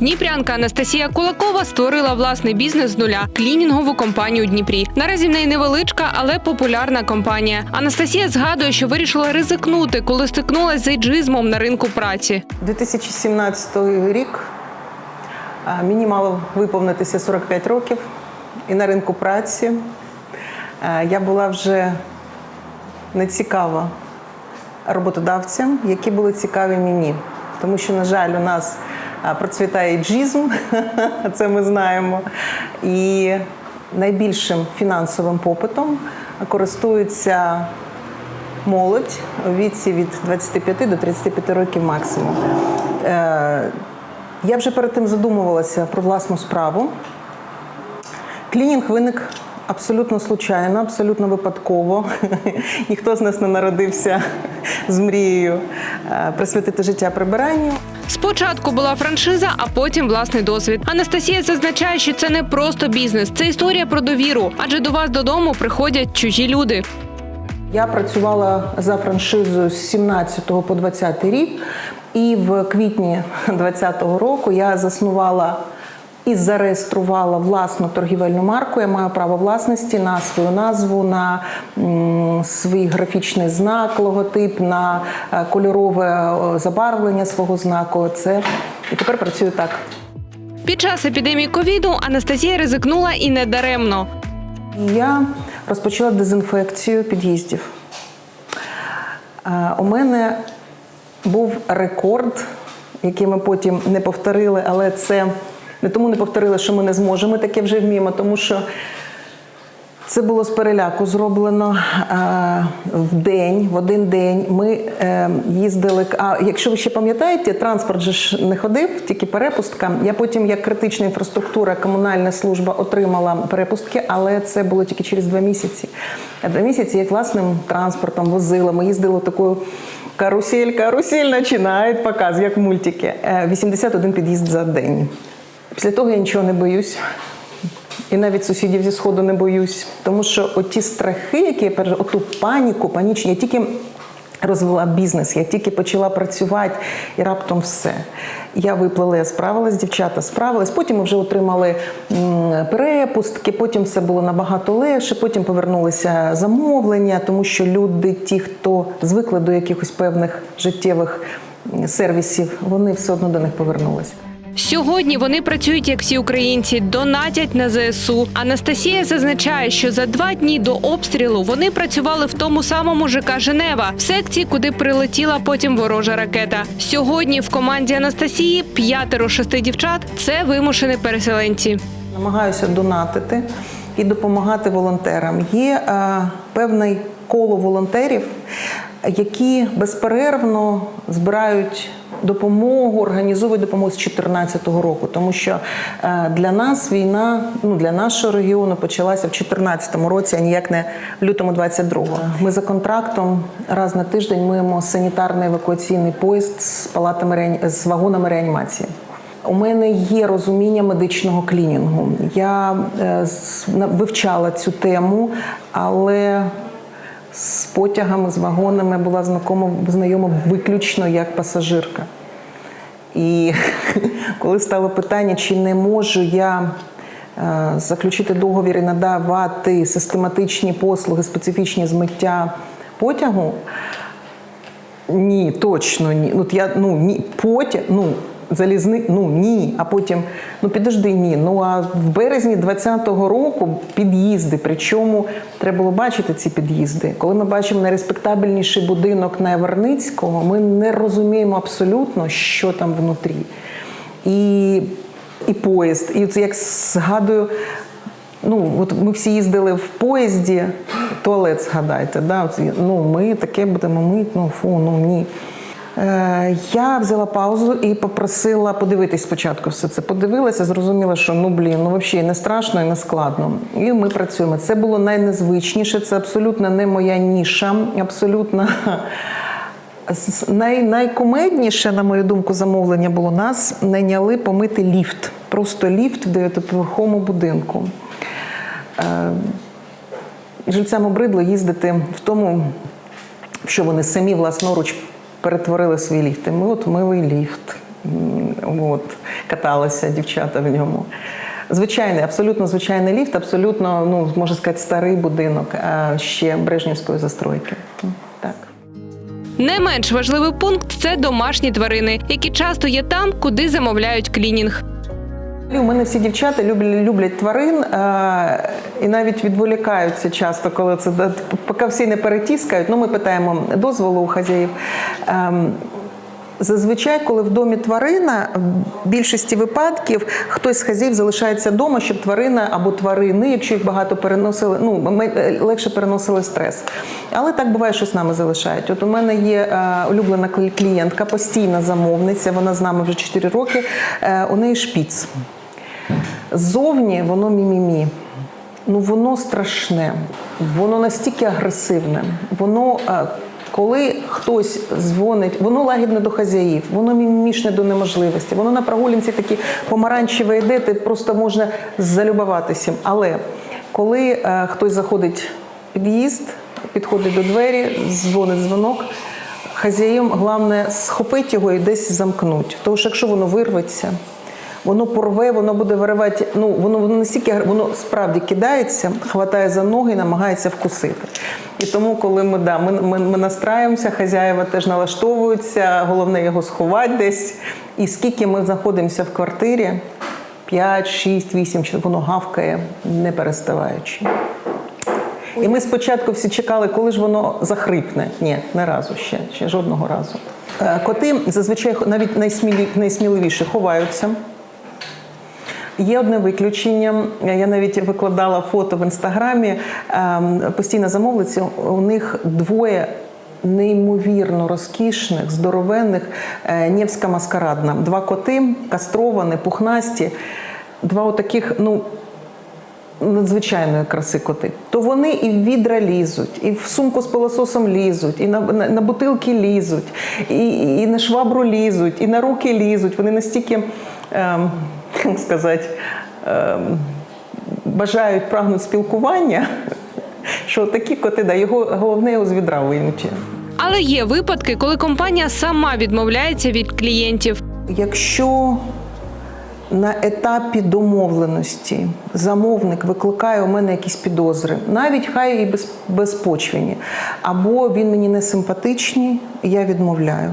Дніпрянка Анастасія Кулакова створила власний бізнес з нуля клінінгову компанію Дніпрі. Наразі в неї невеличка, але популярна компанія. Анастасія згадує, що вирішила ризикнути, коли стикнулася з ейджизмом на ринку праці. 2017 рік мені мало виповнитися 45 років, і на ринку праці я була вже не цікава роботодавцям, які були цікаві мені. Тому що, на жаль, у нас процвітає джизм, це ми знаємо. І найбільшим фінансовим попитом користуються молодь у віці від 25 до 35 років максимум. Е, Я вже перед тим задумувалася про власну справу. Клінінг виник абсолютно случайно, абсолютно випадково. Ніхто з нас не народився з мрією е, присвятити життя прибиранню. Спочатку була франшиза, а потім власний досвід. Анастасія зазначає, що це не просто бізнес, це історія про довіру, адже до вас додому приходять чужі люди. Я працювала за франшизою з 17 по 20 рік, і в квітні 2020 року я заснувала і зареєструвала власну торгівельну марку. Я маю право власності на свою назву, на свій графічний знак, логотип, на е, кольорове е, забарвлення свого знаку. Це і тепер працюю так. Під час епідемії ковіду Анастасія ризикнула і не даремно. Я розпочала дезінфекцію під'їздів. Е, У мене був рекорд, який ми потім не повторили, але це не тому не повторили, що ми не зможемо, таке вже вміємо, тому що це було з переляку зроблено е, в день, в один день. Ми е, їздили. А якщо ви ще пам'ятаєте, транспорт же ж не ходив, тільки перепустка. Я потім, як критична інфраструктура, комунальна служба отримала перепустки, але це було тільки через два місяці. А два місяці як власним транспортом возила. Ми їздили такою. Карусель, карусель починають показ, як мультики. Е, 81 під'їзд за день. Після того я нічого не боюсь. І навіть сусідів зі сходу не боюсь, тому що оті страхи, які я пережила, оту паніку, панічні, я тільки розвела бізнес, я тільки почала працювати і раптом все. Я виплила, я справилась, дівчата справились. Потім ми вже отримали перепустки, потім все було набагато легше, потім повернулися замовлення, тому що люди, ті, хто звикли до якихось певних життєвих сервісів, вони все одно до них повернулися. Сьогодні вони працюють як всі українці, донатять на ЗСУ. Анастасія зазначає, що за два дні до обстрілу вони працювали в тому самому ЖК Женева, в секції, куди прилетіла потім ворожа ракета. Сьогодні в команді Анастасії п'ятеро шести дівчат це вимушені переселенці. Намагаюся донатити і допомагати волонтерам. Є е, певне коло волонтерів, які безперервно збирають допомогу, організовують допомогу з 2014 року, тому що е, для нас війна, ну для нашого регіону почалася в 2014 році, а ніяк не в лютому 22-го. Ми за контрактом раз на тиждень миємо санітарний евакуаційний поїзд з палатами з вагонами реанімації. У мене є розуміння медичного клінінгу. Я е, вивчала цю тему, але з потягами, з вагонами була знакома, знайома виключно як пасажирка. І коли стало питання, чи не можу я е, заключити договір і надавати систематичні послуги, специфічні з миття потягу, ні, точно ні. Ну, от я, ну, ні, потяг, ну, залізни, ну ні. А потім, ну підожди, ні. Ну а в березні 20-го року під'їзди. Причому треба було бачити ці під'їзди. Коли ми бачимо найреспектабельніший будинок на Верницького, ми не розуміємо абсолютно, що там внутрі. І, і поїзд. І от як згадую. Ну, от ми всі їздили в поїзді, туалет згадайте. Да? Ну, ми таке будемо мити, ну фу, ну ні. Е, я взяла паузу і попросила подивитись спочатку все це. Подивилася, зрозуміла, що ну блін, ну взагалі не страшно і не складно. І ми працюємо. Це було найнезвичніше, це абсолютно не моя ніша, абсолютно. Най, найкумедніше, на мою думку, замовлення було нас найняли помити ліфт. Просто ліфт в дев'ятиповерховому будинку. Е, Жильцям обридло їздити в тому, що вони самі власноруч перетворили свої ліфти. Ми от мили ліфт. От. каталися дівчата в ньому. Звичайний, абсолютно звичайний ліфт, абсолютно, ну можна сказати, старий будинок ще Брежнівської застройки. Так. Не менш важливий пункт це домашні тварини, які часто є там, куди замовляють клінінг. У мене всі дівчата люблять, люблять тварин е, і навіть відволікаються часто, коли це поки всі не перетіскають. Ну, ми питаємо дозволу у хазяїв. Ем, Зазвичай, коли в домі тварина, в більшості випадків хтось з хазяїв залишається вдома, щоб тварина або тварини, якщо їх багато переносили, ну ми- е, легше переносили стрес. Але так буває, що з нами залишають. От у мене є е, улюблена клі- клієнтка, постійна замовниця. Вона з нами вже 4 роки. Е, у неї шпіц. Ззовні воно мімімі. Ну воно страшне, воно настільки агресивне. Воно, е, коли хтось дзвонить, воно лагідне до хазяїв, воно мімімішне до неможливості. Воно на прогулянці такі помаранчеве йде, ти просто можна залюбуватися. Але коли е, хтось заходить в під'їзд, підходить до двері, дзвонить дзвонок. Хазяїм головне схопити його і десь замкнути. Тому що якщо воно вирветься, воно порве, воно буде виривати. Ну воно воно настільки воно справді кидається, хватає за ноги і намагається вкусити. І тому, коли ми да, ми, ми, ми настраюємося, хазяїва теж налаштовуються, головне його сховати десь. І скільки ми знаходимося в квартирі, 5, 6, 8, чи воно гавкає, не переставаючи. І ми спочатку всі чекали, коли ж воно захрипне. Ні, не разу ще, ще жодного разу. Е, Коти зазвичай навіть найсміливіші ховаються. Є одне виключення. Я навіть викладала фото в інстаграмі. Ем, Постійна замовниця. У них двоє неймовірно розкішних, здоровенних е, Нєвська маскарадна. Два коти кастровані, пухнасті. Два отаких, ну надзвичайної краси коти, то вони і в відра лізуть, і в сумку з пилососом лізуть, і на, на, на бутилки лізуть, і, і на швабру лізуть, і на руки лізуть. Вони настільки, ем, як сказати, ем, бажають, прагнуть спілкування, що такі коти, да, його головне його з відра вийняти. Але є випадки, коли компанія сама відмовляється від клієнтів. Якщо на етапі домовленості замовник викликає у мене якісь підозри, навіть хай і без, безпочвені, або він мені не симпатичний, я відмовляю.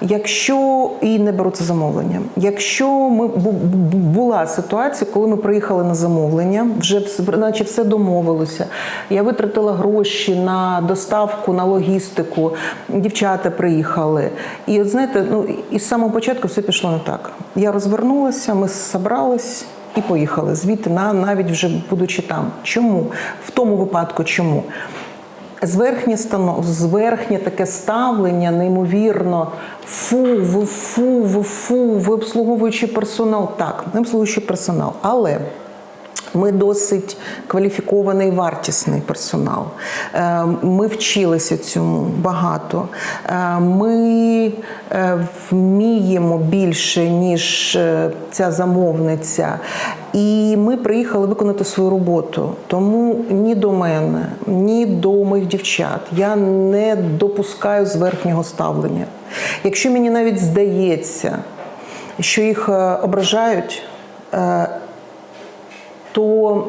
Якщо і не беру це замовлення, якщо ми бу- бу- була ситуація, коли ми приїхали на замовлення, вже наче все домовилося. Я витратила гроші на доставку, на логістику. Дівчата приїхали. І от знаєте, ну і з самого початку все пішло не так. Я розвернулася, ми зібрались і поїхали звідти, на навіть вже будучи там. Чому? В тому випадку, чому? Зверхнє стано, зверхнє таке ставлення, неймовірно. Фу, ви фу, ви фу, ви обслуговуючий персонал. Так, обслуговуючий персонал. Але ми досить кваліфікований вартісний персонал. Е, Ми вчилися цьому багато. Е, Ми е, вміємо більше, ніж ця замовниця. І ми приїхали виконати свою роботу. Тому ні до мене, ні до моїх дівчат я не допускаю зверхнього ставлення. Якщо мені навіть здається, що їх ображають, то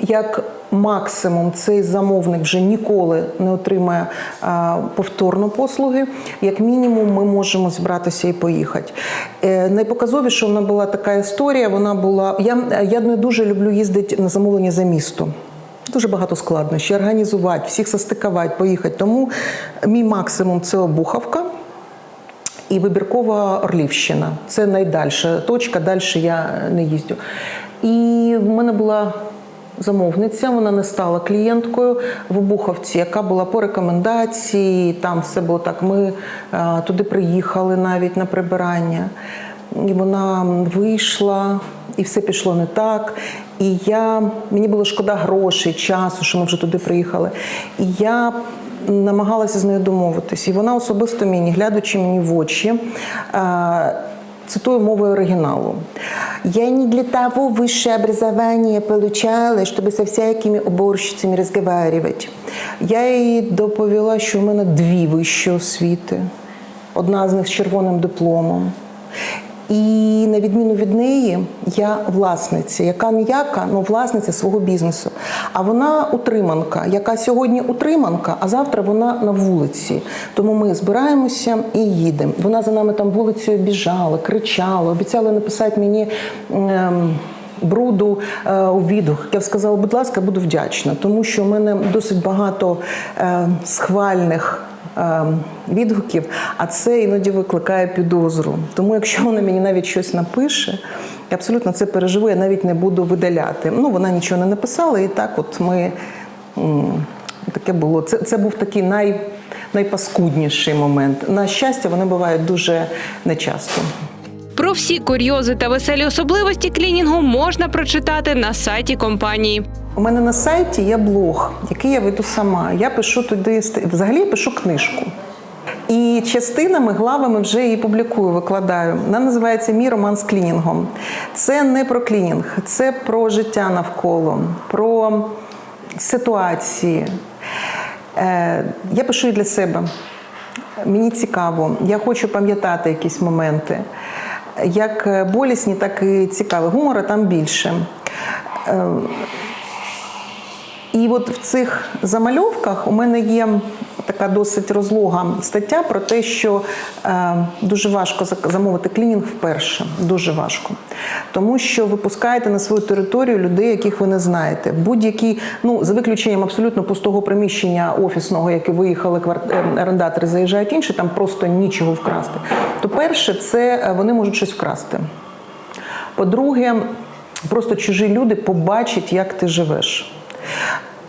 як максимум цей замовник вже ніколи не отримає а, повторно послуги. Як мінімум, ми можемо зібратися і поїхати. Е, найпоказовіша вона була така історія. Вона була. Я, я не дуже люблю їздити на замовлення за місто. Дуже багато складнощів, організувати, всіх состикувати, поїхати. Тому мій максимум це обухавка. І вибіркова Орлівщина. Це найдальша точка, далі я не їздю. І в мене була замовниця, вона не стала клієнткою в Обуховці, яка була по рекомендації. Там все було так. Ми е, туди приїхали навіть на прибирання. І вона вийшла, і все пішло не так. І я, мені було шкода грошей, часу, що ми вже туди приїхали. І я намагалася з нею домовитись. І вона особисто мені, глядачи мені в очі, е, цитую мову оригіналу. Я не для того высшее образование получала, чтобы со всякими уборщицами разговаривать. Я їй доповіла, що в мене дві вищі освіти, одна з них з червоним дипломом. І на відміну від неї, я власниця, яка ніяка, ну власниця свого бізнесу. А вона утриманка, яка сьогодні утриманка, а завтра вона на вулиці. Тому ми збираємося і їдемо. Вона за нами там вулицею біжала, кричала, обіцяла написати мені. ем, Бруду е, у відгук. Я сказала, будь ласка, буду вдячна, тому що в мене досить багато е, схвальних відгуків, а це іноді викликає підозру. Тому, якщо вона мені навіть щось напише, я абсолютно це переживу, я навіть не буду видаляти. Ну, вона нічого не написала, і так, от ми таке було. Це, це був такий най, найпаскудніший момент. На щастя, вони бувають дуже нечасто. Про всі курйози та веселі особливості клінінгу можна прочитати на сайті компанії. У мене на сайті є блог, який я веду сама. Я пишу туди взагалі пишу книжку. І частинами, главами вже її публікую, викладаю. Вона називається Мій роман з клінінгом. Це не про клінінг, це про життя навколо, про ситуації. Е, я пишу і для себе. Мені цікаво, я хочу пам'ятати якісь моменти. Як е, болісні, так і цікаві. Гумора там більше. Е, і от в цих замальовках у мене є така досить розлога стаття про те, що е, дуже важко замовити клінінг вперше. Дуже важко. Тому що ви пускаєте на свою територію людей, яких ви не знаєте. Будь-які, ну за виключенням абсолютно пустого приміщення офісного, яке виїхали е, орендатори, заїжджають інші, там просто нічого вкрасти. То перше, це е, вони можуть щось вкрасти. По-друге, просто чужі люди побачать, як ти живеш.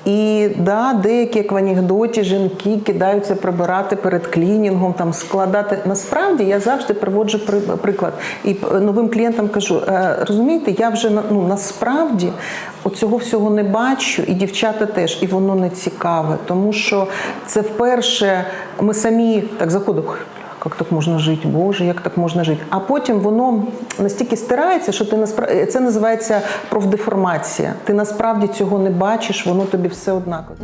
І да, деякі, як в анекдоті, жінки кидаються прибирати перед клінінгом, там складати. Насправді я завжди приводжу приклад. І новим клієнтам кажу: «Е, розумієте, я вже ну, насправді цього всього не бачу, і дівчата теж, і воно не цікаве, тому що це вперше ми самі так заходимо. «Ой, як так можна жити, Боже, як так можна жити? А потім воно настільки стирається, що ти насправді це називається профдеформація. Ти насправді цього не бачиш, воно тобі все однаково.